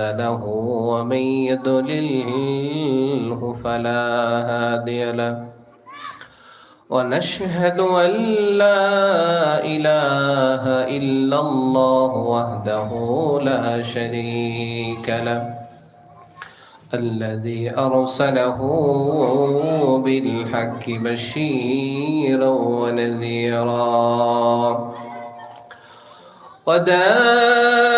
له ومن يضلله فلا هادي له. ونشهد أن لا إله إلا الله وحده لا شريك له. الذي أرسله بالحق بشيرا ونذيرا. وداعيا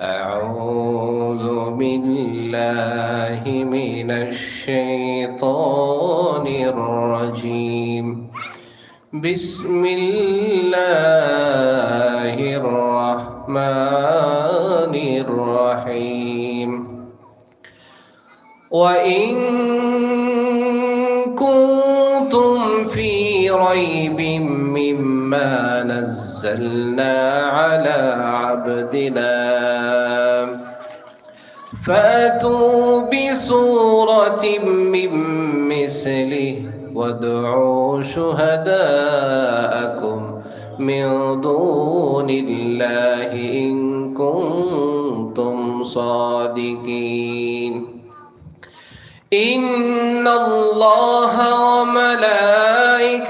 أعوذ بالله من الشيطان الرجيم. بسم الله الرحمن الرحيم. وإن كنتم في ريب مما نزلنا على عبدنا فاتوا بسورة من مثله وادعوا شهداءكم من دون الله إن كنتم صادقين إن الله وملائكته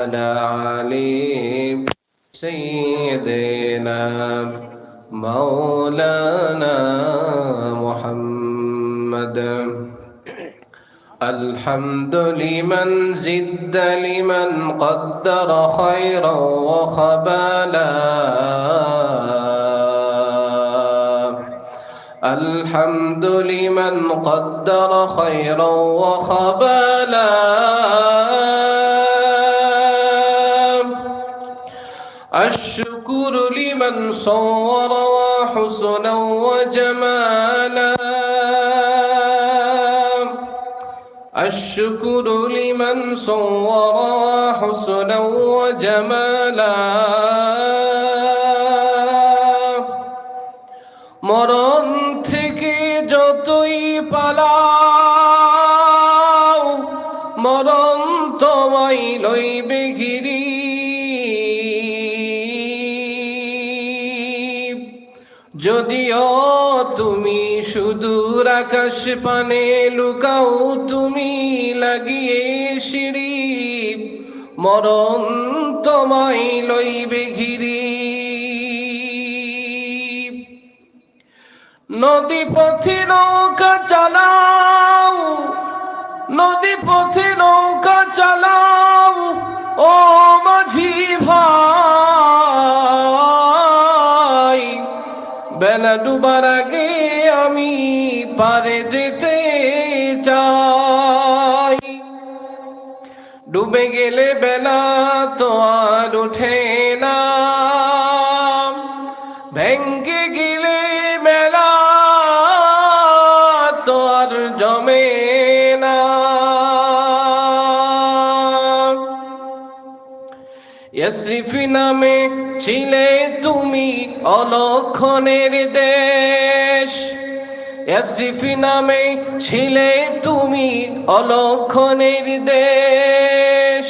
وعلى آل سيدنا مولانا محمد. الحمد لمن زد لمن قدر خيرا وخبالا. الحمد لمن قدر خيرا وخبالا. الشكر لمن صور وحسنا وجمالا. الشكر لمن صور وحسنا وجمالا. مرض আকাশ পানে লুকাও তুমি লাগিয়ে সিঁড়ি। মরণ তোমায় লইবে ঘিরি। নদী পথে নৌকা চালাও, নদী পথে নৌকা চালাও, ও মাঝি ভাই। বেলা ডুবার আগে আমি পারে যেতে চাই। ডুবে গেলে বেলা তো আর ওঠে না। ভেঙ্গে গেলে মেলা তো আর জমে না। ইয়সরিফি নামে ছিলে তুমি অলক্ষণের দেশ। এসরিফি নামে ছিলে তুমি অলক্ষণের দেশ।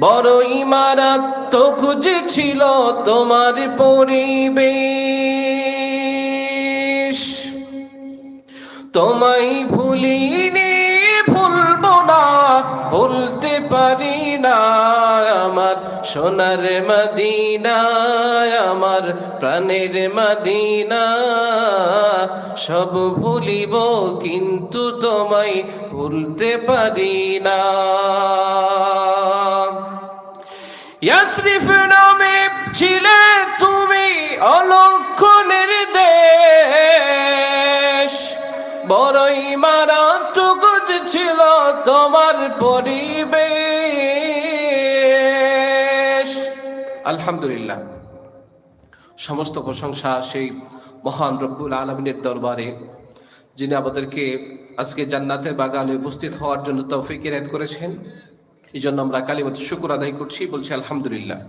বড় ইমারাত্মক ছিল তোমার পরিবেশ। তোমায় ভুলিনি ভুলবো না, ভুলতে পারি না। সোনার মদিনা আমার প্রাণের মদিনা। সব ভুলিব কিন্তু তোমায় ভুলতে পারি না। নামে ছিলে তুমি অলক্ষণের দেশ বড়ই মারাত্মক ছিল তোমার পরিবেশ। আলহামদুলিল্লাহ। সমস্ত প্রশংসা সেই মহান রব্বুল আলমিনের দরবারে, যিনি আমাদেরকে আজকে জান্নাতের বাগানে উপস্থিত হওয়ার জন্য তৌফিক এরাত করেছেন। এই জন্য আমরা কালিমত শুকুর আদায় করছি, বলছি আলহামদুলিল্লাহ।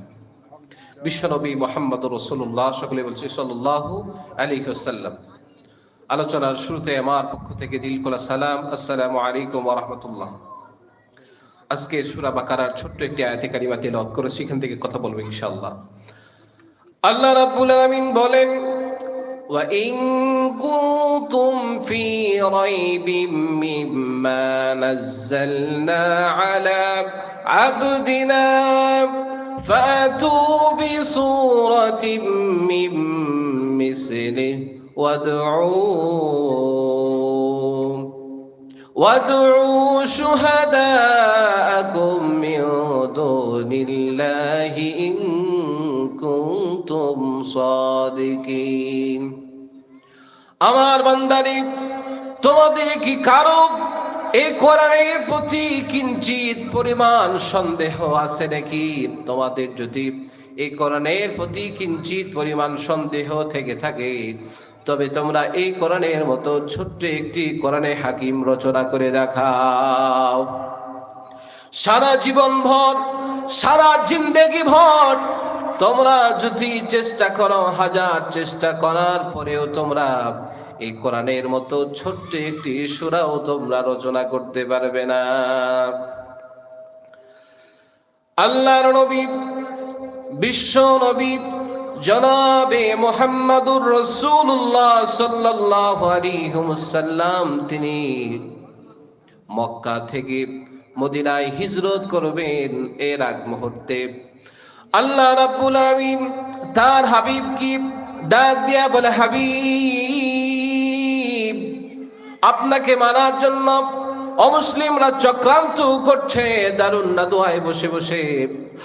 বিশ্বনবী মোহাম্মদ রসুল্লাহ সকলে বলছি সাল্লাহ আলী সাল্লাম আলোচনার শুরুতে আমার পক্ষ থেকে দিল সালাম। আসসালামু আলাইকুম রহমতুল্লাহ। আজকে সুরা বাকারার ছোট্ট একটি আয়াতে কারিমা তেলাওয়াত করে সেখান থেকে কথা বলবো ইনশাআল্লাহ আল্লাহ রাব্বুল আলামিন বলেন وإن كنتم في ريب مما نزلنا على عبدنا فأتوا بصورة من مثله وادعوا وادعوا شهداءكم من دون الله إن كنتم صادقين আমার বান্দারি তোমাদের কি কারো এই কোরআনের প্রতি কিঞ্চিত পরিমাণ সন্দেহ আছে নাকি তোমাদের যদি এই কোরআনের প্রতি কিঞ্চিত পরিমাণ সন্দেহ থেকে থাকে তবে তোমরা এই কোরআনের মতো ছোট্ট একটি কোরআনে হাকিম রচনা করে দেখাও। সারা জীবন ভর সারা জিন্দেগি ভর তোমরা যদি চেষ্টা করো, হাজার চেষ্টা করার পরেও তোমরা এই কোরআনের মতো ছোট্ট একটি সুরাও তোমরা রচনা করতে পারবে না। আল্লাহর নবী, বিশ্ব নবী জনাবে মোহাম্মদুর রসুল্লাহ সাল্লাহ আলিহসাল্লাম তিনি মক্কা থেকে মদিনায় হিজরত করবেন এর আগ মুহূর্তে। আল্লাহ রাব্বুল আমিন তার হাবিব কি ডাক দিয়া বলে, হাবিব, আপনাকে মানার জন্য অমুসলিমরা চক্রান্ত করছে দারুণ না দোয়ায় বসে বসে।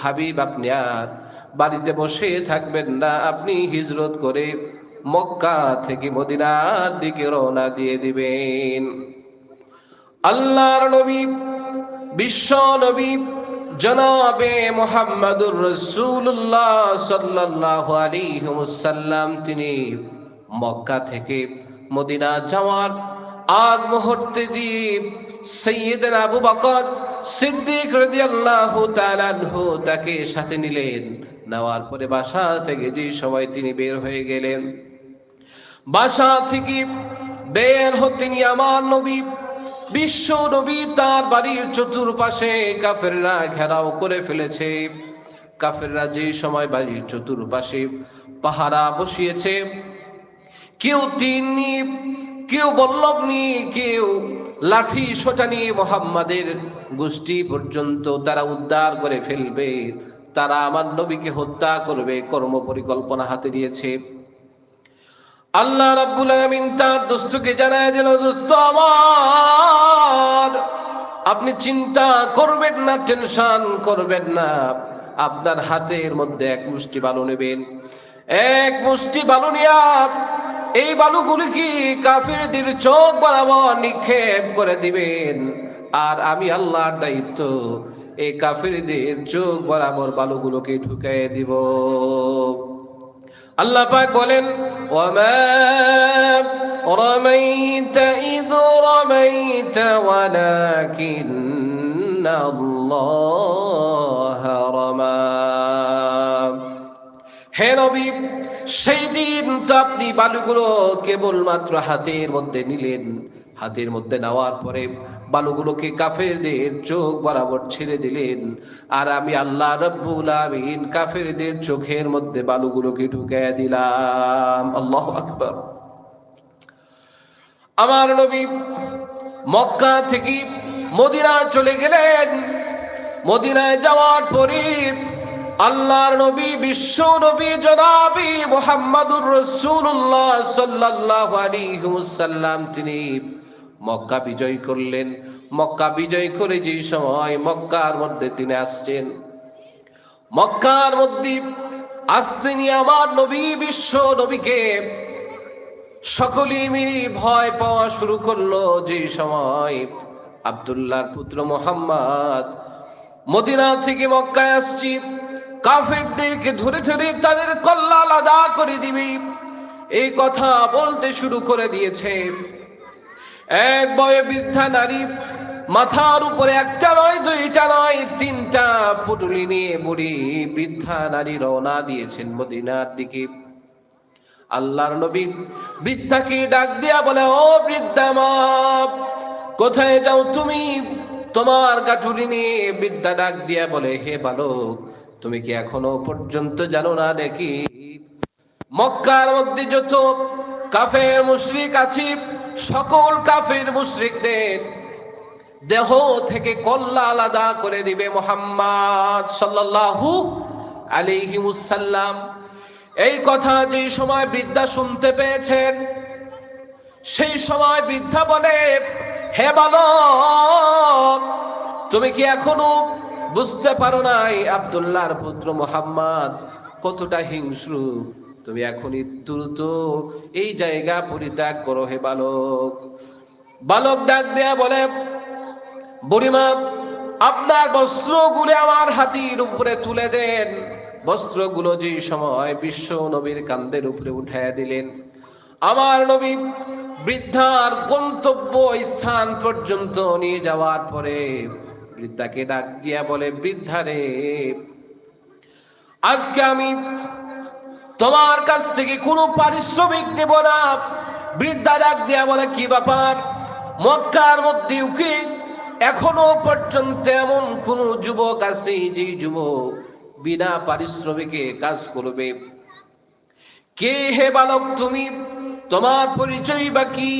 হাবিব, আপনি আর বাড়িতে বসে থাকবেন না। আপনি হিজরত করে মক্কা থেকে মদিনার দিকে রওনা দিয়ে দিবেন। আল্লাহর নবী, বিশ্ব নবী, জনাবে মোহাম্মদুর রসুল্লাহ সাল্লাহ আলিহসাল্লাম তিনি মক্কা থেকে মদিনা যাওয়ার আগ মুহূর্তে দিয়ে সৈয়দ আবু বকর সিদ্দিক রাদিয়াল্লাহু আনহু তাকে সাথে নিলেন। নেওয়ার পরে বাসা থেকে যে সময় তিনি বের হয়ে গেলেন, বাসা থেকে বের হতেনি আমার নবী, বিশ্ব নবী তার বাড়ির চতুর্পাশে কাফেররা ঘেরাও করে ফেলেছে। কাফেররা যে সময় বাড়ির চতুর্পাশে পাহারা বসিয়েছে, কেউ তিন কেউ বল্লভ নিয়ে, কেউ লাঠি, সোটা নিয়ে মোহাম্মদের গোষ্ঠী পর্যন্ত তারা উদ্ধার করে ফেলবে। তারা আমার নবীকে হত্যা করবে, কর্ম পরিকল্পনা হাতে নিয়েছে। আল্লাহ রাব্বুল আলামিন তার দোস্তকে জানায় দিল, দোস্ত আমার, আপনি চিন্তা করবেন না, টেনশন করবেন না। আপনার হাতের মধ্যে এক মুষ্টি বালু নেবেন। এক মুষ্টি বালু নিয়া এই বালুগুলি কি কাফিরদের চোখ বরাবর নিক্ষেপ করে দিবেন? আর আমি আল্লাহর দায়িত্ব এই কাফিরদের চোখ বরাবর বালুগুলোকে ঢুকাই দিব। আল্লাহ পাক বলেন হে নবী, সেই দিন তো আপনি বালুগুলো কেবলমাত্র হাতের মধ্যে নিলেন। হাতের মধ্যে নেওয়ার পরে বালুগুলোকে কাফেরদের চোখ বরাবর ছেড়ে দিলেন। আর আমি আল্লাহ রব্বুল আমিন কাফেরদের চোখের মধ্যে বালুগুলোকে ঢুকাইয়া দিলাম। আল্লাহ আকবার। আমার নবী মক্কা থেকে মদিনা চলে গেলেন। মদিনায় যাওয়ার পরে আল্লাহর নবী, বিশ্ব নবী জনাবি মোহাম্মদুর রসুল্লাহ সাল্লাল্লাহু আলাইহি ওয়াসাল্লাম, তিনি মক্কা বিজয় করলেন। মক্কা বিজয় করে যে সময় মক্কার মধ্যে তিনি আসছেন। মক্কার মধ্যে আসতে নিয়ে আমার নবী বিশ্ব নবীকে সকলেই মিলি ভয় পাওয়া শুরু করল যে সময় আব্দুল্লাহর পুত্র মোহাম্মদ মদিনা থেকে মক্কায় আসছি। কাফেরদেরকে ধরে ধরে তাদের কল্লা আলাদা করে দিবি। এই কথা বলতে শুরু করে দিয়েছে। এক বয়ে বৃদ্ধা নারী, মাথার উপরে একটা নয়, দুইটা নয়, তিনটা পুটুলি নিয়ে বুড়ি বৃদ্ধা নারী রওনা দিয়েছেন মদিনার দিকে। আল্লাহর নবী বৃদ্ধাকে ডাক দিয়া বলে, ও বৃদ্ধা মা, কোথায় যাও তুমি? তোমার গাঠুরি নিয়ে বৃদ্ধা ডাক দিয়া বলে, হে বালক, তুমি কি এখনও পর্যন্ত জানো না দেখি মক্কার মধ্যে যত কাফের, মুশরিক আছে সকল কাফের মুশরিকদের দেহ থেকে কল্লা আলাদা করে দিবে মোহাম্মদ সাল্লাল্লাহু আলাইহি মুসাল্লাম এই কথা যে সময় বৃদ্ধা শুনতে পেয়েছেন, সেই সময় বৃদ্ধা বলে, হে বালক, তুমি কি এখনও বুঝতে পারো নাই আব্দুল্লাহর পুত্র মোহাম্মদ কতটা হিংস্র? তুমি এখনই দ্রুত এই জায়গা পরিত্যাগ করো হে বালক। বালক ডাক দেয়া বলে, বুড়িমা, আপনার বস্ত্রগুলো আমার হাতির উপরে তুলে দেন। বস্ত্রগুলো যে সময় বিশ্ব নবীর কান্দের উপরে উঠাইয়া দিলেন, আমার নবী বৃদ্ধার গন্তব্য স্থান পর্যন্ত নিয়ে যাওয়ার পরে বৃদ্ধাকে ডাক দিয়া বলে বৃদ্ধারে আজকে আমি তোমার কাছ থেকে কোনো পারিশ্রমিক নেব না। বৃদ্ধা ডাক দিয়া বলে, কি ব্যাপার? মক্কার মধ্যে উকি এখনও পর্যন্ত এমন কোন যুবক আছে যে যুবক বিনা পারিশ্রমিকে কাজ করবে? কে হে বালক তুমি? তোমার পরিচয় বা কি?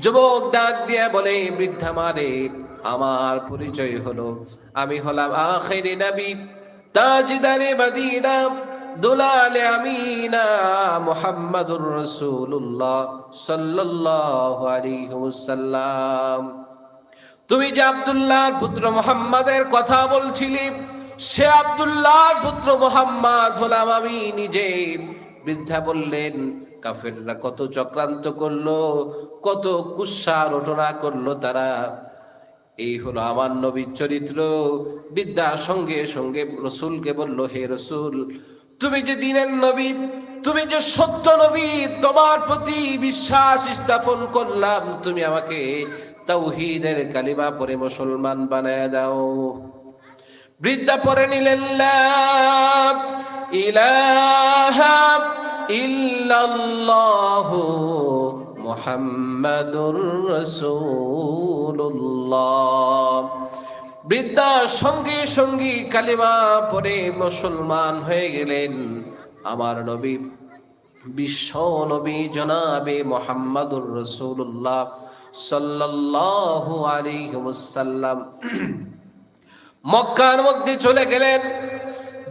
যুবক ডাক দিয়া বলে, বৃদ্ধা মারে, আমার পরিচয় হলো। আমি হলাম আখেরি নবী, তাজদারে মদিনা। ওয়াসাল্লাম। তুমি যে আব্দুল্লাহর পুত্র মোহাম্মদের কথা বলছিলি, সে আব্দুল্লাহর পুত্র মোহাম্মদ হলাম আমি নিজে। বৃদ্ধা বললেন, কাফেররা কত চক্রান্ত করল, কত কুৎসা রটনা করল তারা। এই হলো আমার নবীর চরিত্র। বিদ্যা সঙ্গে সঙ্গে রসুলকে বলল, হে রসুল তুমি যে দিনের নবী, তুমি যে সত্য নবী, তোমার প্রতি বিশ্বাস স্থাপন করলাম, তুমি আমাকে তাওহীদের কালিমা পরে মুসলমান বানায় দাও। বৃদ্ধা পরে নিলেন ইলাহা রাসূলুল্লাহ। বৃদ্ধা সঙ্গে সঙ্গী কালিমা পরে মুসলমান হয়ে গেলেন। আমার নবী, বিশ্ব নবী জনাবে মোহাম্মদুর রসুল্লাহ সাল্লাল্লাহু আলাইহি ওয়াসাল্লাম। মক্কার মধ্যে চলে গেলেন।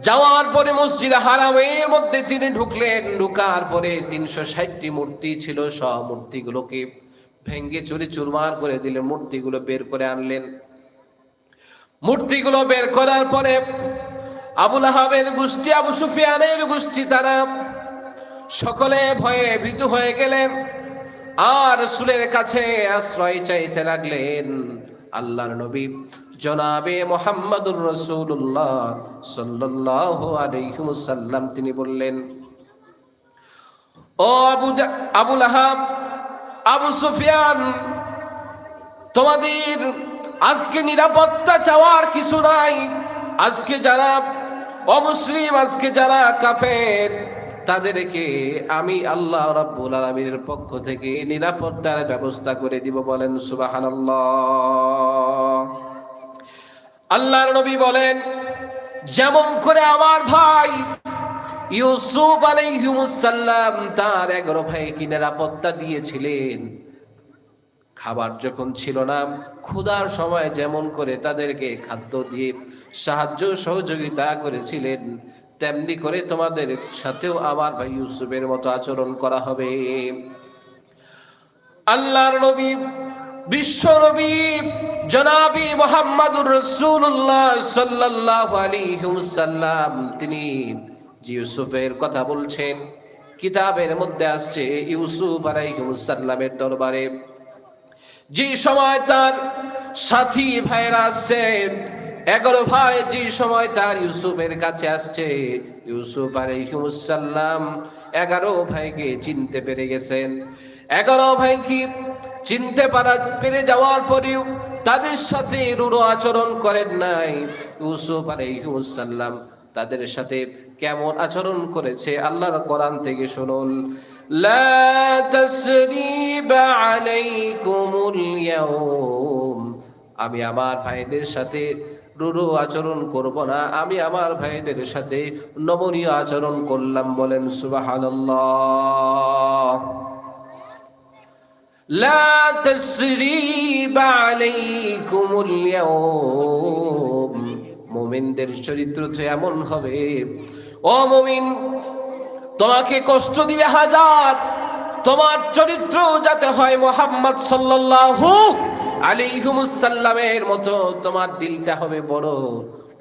যাওয়ার পরে মসজিদ হারামের মধ্যে তিনি ঢুকলেন। ঢুকার পরে তিনশো ষাটটি মূর্তি ছিল, সব মূর্তিগুলোকে ভেঙ্গে চুরি চুরমার করে দিলেন মূর্তিগুলো বের করে আনলেন। মূর্তিগুলো বের করার পরে আবুল আহাবের গোষ্ঠী, আবু সুফিয়ানের গোষ্ঠী তারা সকলে ভয়ে ভীত হয়ে গেলেন। আর রসুলের কাছে আশ্রয় চাইতে লাগলেন আল্লাহর নবী, জনাবে মোহাম্মদুর রসুল্লাহ সাল্লাল্লাহু আলাইহি ওয়াসাল্লাম। তিনি বললেন, ও আবু আবুল আহাব, আবু সুফিয়ান, তোমাদের আজকে নিরাপত্তা চাওয়ার কিছু নাই। আজকে যারা অমুসলিম, আজকে যারা কাফের, তাদেরকে আমি আল্লাহ রাব্বুল আলামিনের পক্ষ থেকে নিরাপত্তার ব্যবস্থা করে দিব বলেন সুবহানাল্লাহ। আল্লাহর নবী বলেন, যেমন করে আমার ভাই ইউসুফ আলাইহিমুসাল্লাম তার এগারো ভাইকে নিরাপত্তা দিয়েছিলেন খাবার যখন ছিল না, ক্ষুধার সময় যেমন করে তাদেরকে খাদ্য দিয়ে সাহায্য সহযোগিতা করেছিলেন, তেমনি করে তোমাদের সাথেও আমার ভাই ইউসুফের মতো আচরণ করা হবে। আল্লাহর নবী, বিশ্ব নবী, জনাবি মোহাম্মদুর রসুল্লাহ সাল্লাল্লাহু আলাইহি ওয়াসাল্লাম, তিনি ইউসুফের কথা বলছেন। কিতাবের মধ্যে আসছে ইউসুফ আলাইহিস সালামের দরবারে। যে সময় তার সাথী ভাইরা আসছে, এগারো ভাই যে সময় তার ইউসুফের কাছে আসছে, ইউসুফ আলাইহিমুসাল্লাম এগারো ভাইকে চিনতে পেরে গেছেন। এগারো ভাই কি চিনতে পারা, পেরে যাওয়ার পরেও তাদের সাথে রুড়ো আচরণ করেন নাই ইউসুফ আলাইহিমুসাল্লাম তাদের সাথে কেমন আচরণ করেছে, আল্লাহর কোরআন থেকে শুনুন। লা তাসরিবা আলাইকুমুল ইয়াউম আমি আমার ভাইদের সাথে রুরু আচরণ করব না। আমি আমার ভাইদের সাথে নমনীয় আচরণ করলাম বলেন সুবহানাল্লাহ। লা তাসরিবা আলাইকুমুল ইয়াউম। মুমিনদের চরিত্র তো এমন হবে। ও মুমিন তোমাকে কষ্ট দিবে হাজার। তোমার চরিত্র যাতে হয় মোহাম্মদ সাল্লাল্লাহু আলাইহিমুসাল্লামের মতো, তোমার দিলটা হবে বড়।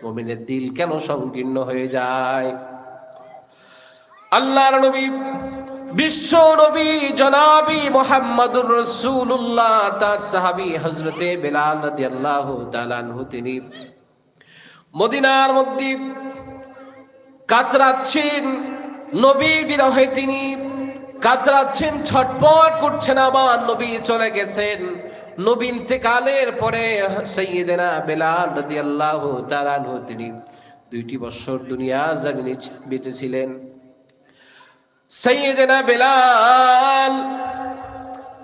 মুমিনের দিল কেন সংকীর্ণ হয়ে যায়? আল্লাহর নবী, বিশ্ব নবী জনাবি মোহাম্মদুর রসুল্লাহ তার সাহাবি হজরতে বেলাল রাদিয়াল্লাহু তাআলা আনহু, তিনি মদিনার মধ্যে কাতরাচ্ছেন। নবী বিরহে তিনি কাতরাচ্ছেন, ছটপট করছেন আমার নবী চলে গেছেন। নবী ইন্তেকালের পরে সৈয়দেনা বেলাল রাদিয়াল্লাহু তাআলা তিনি দুইটি বছর দুনিয়ার জমিনে বেঁচেছিলেন সৈয়দেনা বেলাল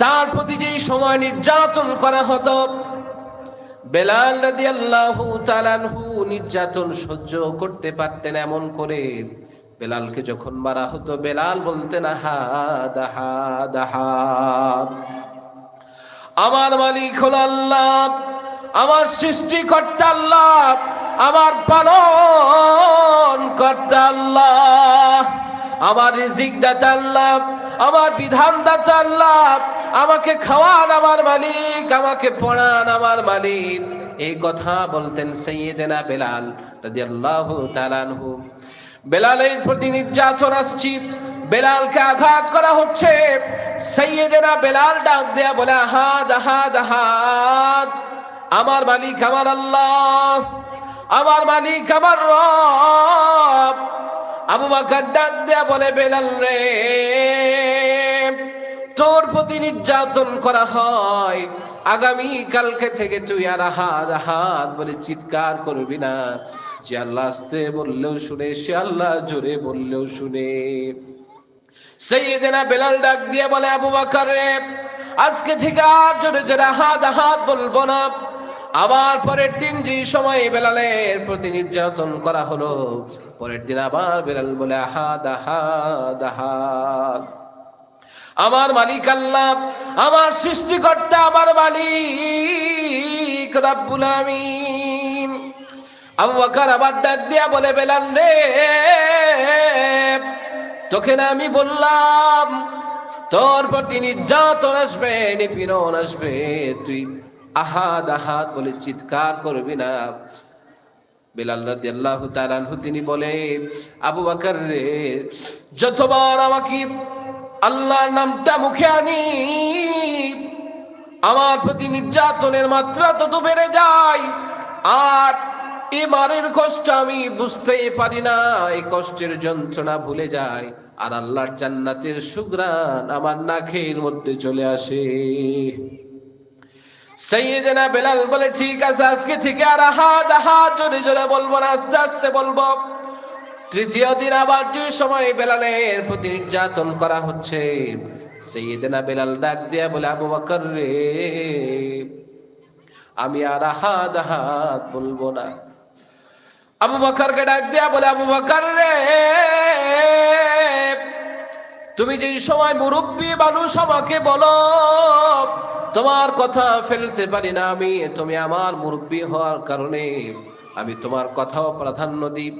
তার প্রতি যেই সময় নির্যাতন করা হতো, বেলাল রাদিয়াল্লাহু তাআলাহু নির্যাতন সহ্য করতে পারতেন এমন করে বেলালকে যখন মারা হতো, বেলাল বলতেন আমার মালিক হল আল্লাহ, আমার সৃষ্টিকর্তা আল্লাহ, আমার পালন কর্তা আল্লাহ, আমার রিজিক দাতা আল্লাহ, আমার বিধান দাতা আল্লাহ, আমাকে খাওয়ান আমার মালিক, আমাকে পড়ান আমার মালিক। এই কথা বলতেন সৈয়দেনা বেলাল রাদিয়াল্লাহু তাআলা আনহু। বেলালের প্রতি নির্যাতন আসছি। বেলালকে আঘাত করা হচ্ছে। সৈয়দেনা বেলাল ডাক দেয়া বলে, আহাদ আহাদ আহাদ। আমার মালিক আমার আল্লাহ। আমার মালিক আমার রব। আবু বাকার ডাক দেয়া বলে, বেলাল রে, তোর প্রতি নির্যাতন করা হয়। আগামী কালকে থেকে তুই আর আহাদ আহাদ বলে চিৎকার করবি না। যে আল্লাহ আসতে বললেও শুনে, সে আল্লাহ জোরে বললেও শুনে। সৈয়দেনা বেলাল ডাক দিয়ে বলে, আবু বাকার আজকে থেকে আর জোরে জোরে আহাদ আহাদ বলব না। আবার পরের দিন যে সময় বেলালের প্রতি নির্যাতন করা হলো, পরের দিন আবার বেলাল বলে আহাদ আহাদ আহাদ আমার মালিক আল্লাহ, আমার সৃষ্টিকর্তা, আমার মালিক রাব্বুল আমিন আবু বকর আবার ডাক দিয়া বলে, বেলাল রে, তোকে না আমি বললাম, তোর প্রতি নির্যাতন আসবে, নিপীড়ন আসবে, তুই আহাদ আহাদ বলে চিৎকার করবি না। বেলাল রাদিয়াল্লাহু তাআলা আনহু তিনি বলে, আবু বকর রে, যতবার আমাকে আল্লাহর নামটা মুখে আনি, আমার প্রতি নির্যাতনের মাত্রা তত বেড়ে যায়, আর এ মারের কষ্ট আমি বুঝতেই পারি না, এই কষ্টের যন্ত্রণা ভুলে যায় আর আল্লাহর জান্নাতের সুগ্রাণ আমার নাকের মধ্যে চলে আসে। সৈয়দেনা বেলাল বলে, ঠিক আছে, আজকে থেকে আর হাত হাত জোরে জোরে বলব না, আস্তে আস্তে বলব। তৃতীয় দিন আবার যে সময় বেলালের প্রতি নির্যাতন করা হচ্ছে। সেইদিনা বেলাল ডাক দিয়া বলে, আবু বকর রে, আমি আর আহাদ আহাদ বলব না। আবু বকরকে ডাক দিয়া বলে, আবু বকর রে, তুমি যে সময় মুরব্বী মানুষ আমাকে বলো, তোমার কথা ফেলতে পারি না আমি, তুমি আমার মুরব্বী হওয়ার কারণে আমি তোমার কথাও প্রাধান্য দিই।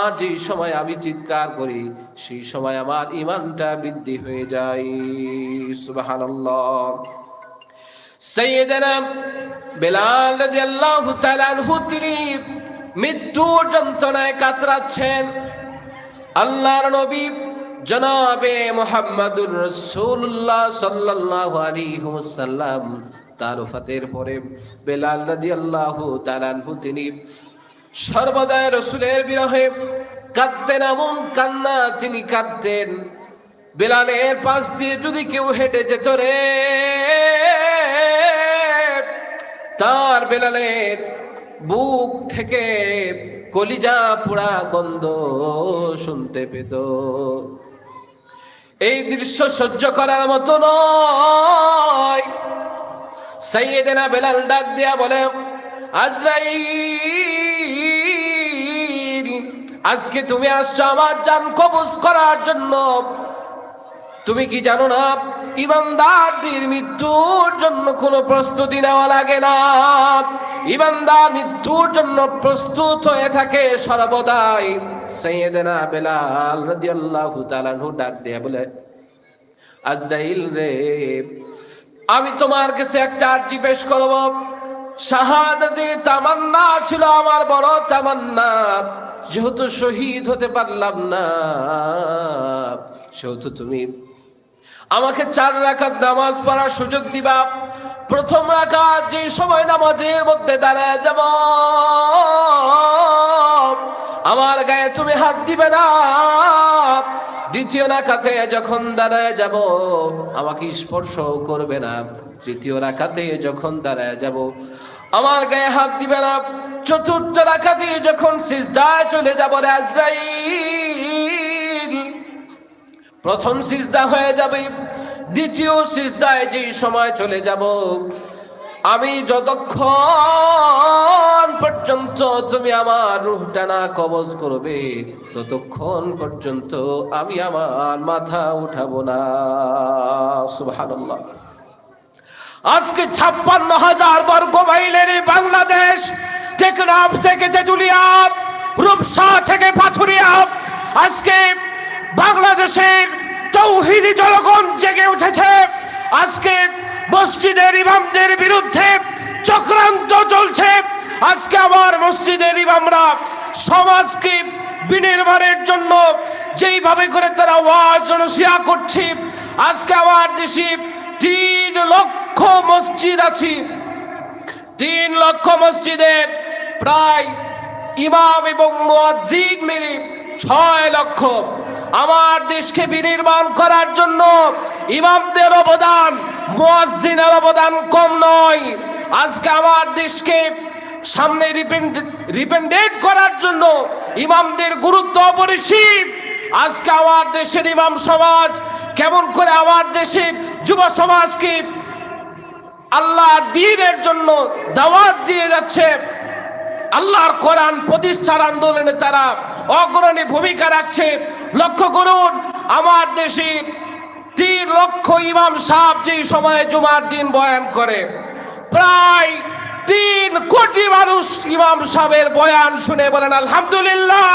আর যে সময় আমি চিৎকার করি, সেই সময় আমার ইমানটা বৃদ্ধি হয়ে যায়। সুবহানাল্লাহ। সৈয়দনা বেলাল রাদিয়াল্লাহু তাআলা তিনি মৃত্যুর যন্ত্রণায় কাতরাচ্ছেন আল্লাহর নবী জনাবে মোহাম্মদুর রসুল্লাহ সাল্লাল্লাহু আলাইহি ওয়াসাল্লাম। তার ওফাতের পরে বেলাল রাদিয়াল্লাহু তাআলা আনহু তিনি সর্বদা রসুলের বিরহে কাঁদতেন এমন কান্না তিনি কাঁদতেন। বেলালের পাশ দিয়ে যদি কেউ হেঁটে যেত রে, তার বেলালের বুক থেকে কলিজা পোড়া গন্ধ শুনতে পেত। এই দৃশ্য সহ্য করার মতো নয়। সাইয়েদেনা বেলাল ডাক দিয়া বলে, আজরাইল, আজকে তুমি আসছো আমার জান কবজ করার জন্য। তুমি কি জানো না ইমানদারদের মৃত্যুর জন্য কোনো প্রস্তুতি নেওয়া লাগে না। ইমানদার মৃত্যুর জন্য প্রস্তুত হয়ে থাকে সর্বদাই। সৈয়দনা বেলাল রাদিয়াল্লাহু তাআলা ডাক দিয়ে বলে, আজরাইল রে, আমি তোমার কাছে একটা আর্জি পেশ করব। শাহাদাতে তামান্না ছিল আমার বড় তামান্না। যেহেতু শহীদ হতে পারলাম না, সেহেতু তুমি আমাকে চার রাখাত নামাজ পড়ার সুযোগ দিবা। প্রথম রাখাত যে সময় নামাজের মধ্যে দাঁড়ায় যাব। আমার গায়ে তুমি হাত দিবে না। দ্বিতীয় রাখাতে যখন দাঁড়ায় যাব, আমাকে স্পর্শ করবে না। তৃতীয় রাখাতে যখন দাঁড়ায় যাব, আমার গায়ে হাত দিবে না। চতুর্থ রাখাতে যখন সিজদায় চলে যাব রে আজরাইল। প্রথম সিজদা হয়ে যাবে, দ্বিতীয় সিজদায় যে সময় চলে যাব, আমি যতক্ষণ পর্যন্ত তুমি আমার রুহটা না কবজ করবে, ততক্ষণ পর্যন্ত আমি আমার মাথা উঠাবো না। সুবহানাল্লাহ। আজকে ছাপ্পান্ন হাজার বর্গ মাইলের বাংলাদেশ, টেকনাফ থেকে তেতুলিয়া, রূপসা থেকে পাথুরিয়া, আজকে বাংলাদেশের তৌহিদি জনগণ জেগে উঠেছে। আজকে মসজিদের ইমামদের বিরুদ্ধে চক্রান্ত চলছে। আজকে আমার মসজিদের ইমামরা সমাজকে বিনির্মাণের জন্য যেইভাবে করে তারা ওয়াজ জনসিয়া করছে, আজকে আমার দেশে তিন লক্ষ মসজিদ আছে। তিন লক্ষ মসজিদের প্রায় ইমাম এবং মুয়াজ্জিন মিলে ছয় লক্ষ আমার দেশকে বিনির্মাণ করার জন্য ইমামদের অবদান, মুয়াজ্জিনের অবদান কম নয়। আজকে আমার দেশকে সামনে রিপেন্ডেট করার জন্য ইমামদের গুরুত্ব অপরিসীম। আজকে আমার দেশের ইমাম সমাজ, কেমন করে আমার দেশের যুব সমাজকে আল্লাহর দিনের জন্য দাওয়াত দিয়ে যাচ্ছে, আল্লাহর কোরআন প্রতিষ্ঠার আন্দোলনে তারা অগ্রণী ভূমিকা রাখছে। লক্ষ্য করুন, আমার দেশে তিন লক্ষ ইমাম সাহেব যেই সময়ে জুমার দিন বয়ান করে, প্রায় তিন কোটি মানুষ ইমাম সাহেবের বয়ান শুনে বলেন, আলহামদুলিল্লাহ।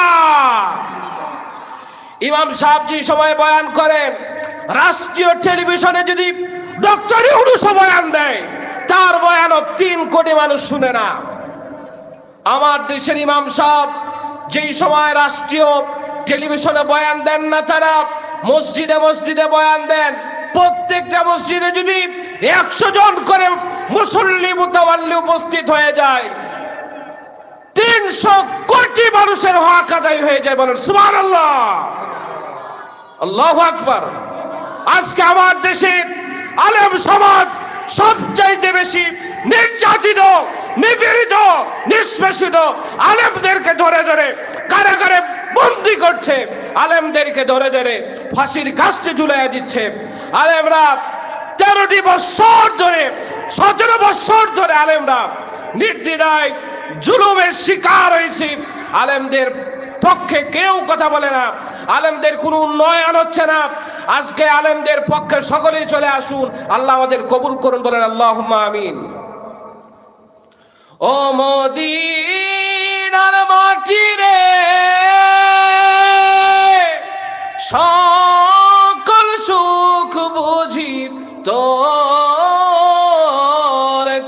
ইমাম সাহেব যে সময় বয়ান করেন, রাষ্ট্রীয় টেলিভিশনে যদি ডক্টর ইউনুস বয়ান দেয়, তার বয়ানও তিন কোটি মানুষ শুনে না। আমার দেশের ইমাম সাহেব যেই সময় রাষ্ট্রীয় টেলিভিশনে বয়ান দেন না তারা, মসজিদে মসজিদে বয়ান দেন। প্রত্যেকটা মসজিদে যদি একশো জন করে মুসল্লি মুতাওয়াল্লি উপস্থিত হয়ে যায়, তিনশো কোটি মানুষের হক আদায় হয়ে যায় বলেন সুমান আল্লাহ আল্লাহ আকবার। আজকে আমার দেশের আলেম সমাজ সবচাইতে বেশি নির্যাতিত, নিপীড়িত, নিষ্পেষিত আলেমদেরকে ধরে ধরে কারাগারে বন্দি করছে। আলেমদেরকে ধরে ধরে ফাঁসির কাস্টে ঝুলাই দিচ্ছে। আলেমরা তেরোটি বছর ধরে, সতেরো বছর ধরে আলেমরা নির্দিদায় জুলুমের শিকার হয়েছে। আলেমদের পক্ষে কেউ কথা বলে না। আলেমদের কোনো উন্নয়ন হচ্ছে না। আজকে আলেমদের পক্ষে সকলেই চলে আসুন। আল্লাহ আমাদের কবুল করুন, বলেন আল্লাহ আমিন। ও মদিনার মাটি রে। সকল সুখ বুঝি তোর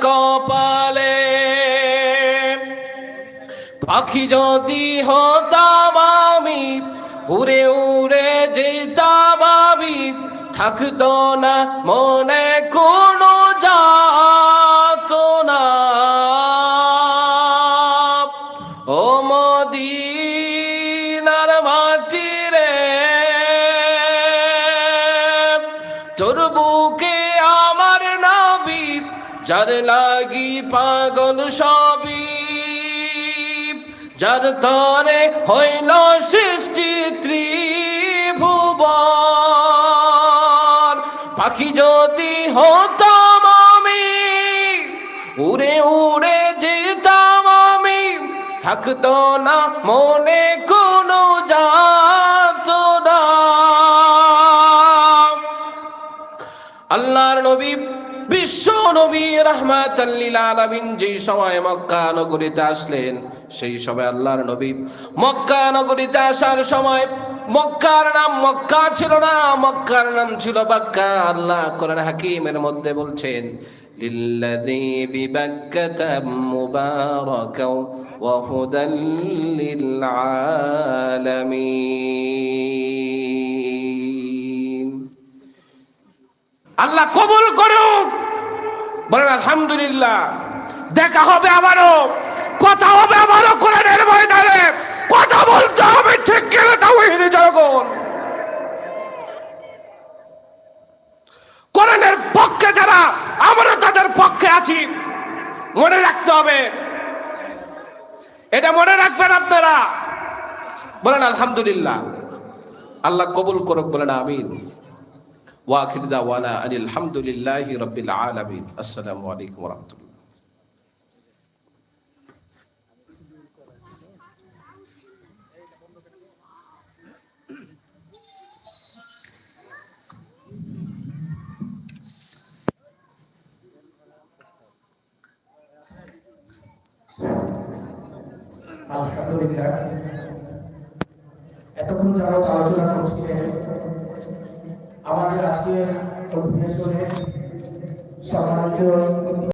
কপালে। পাখি যদি হতাম আমি, উড়ে উড়ে যেতাম আমি, থাকতো না মনে যার তরে হইল সৃষ্টি ত্রিভুবন। পাখি যদি হতাম আমি, উড়ে উড়ে যেতাম আমি, থাকতো না মনে কোনো যাত আল্লাহর নবী, বিশ্ব নবী রহমাতাল্লিল আলামিন যেই সময় মক্কা নগরীতে আসলেন সেই সময় আল্লাহর নবী মক্কা নগরীতে আসার সময় মক্কার নাম মক্কা ছিল না মক্কার নাম ছিল বাক্কা আল্লাহ কোরআন হাকিমের মধ্যে বলছেন للذي ببكة مباركا وهدى للعالمين আল্লাহ কবুল করুক বলেন, আলহামদুলিল্লাহ, দেখা হবে আবারও, কথা হবে আবারও কোরআনের ময়দানে, কথা বলতে হবে ঠিক গেলে তাওহীদের জনগণ। কোরআনের পক্ষে যারা, আমরা তাদের পক্ষে আছি। মনে রাখতে হবে, এটা মনে রাখবেন আপনারা। বলেন, আলহামদুলিল্লাহ, আল্লাহ কবুল করুক, বলেন, আমিন। واخر دعوانا ان الحمد لله رب العالمين السلام عليكم ورحمه الله আলহামদুলিল্লাহ এতক্ষণ যাবত আলোচনা করছিলেন আমাদের আজকের অধিবেশনে সম্মানিত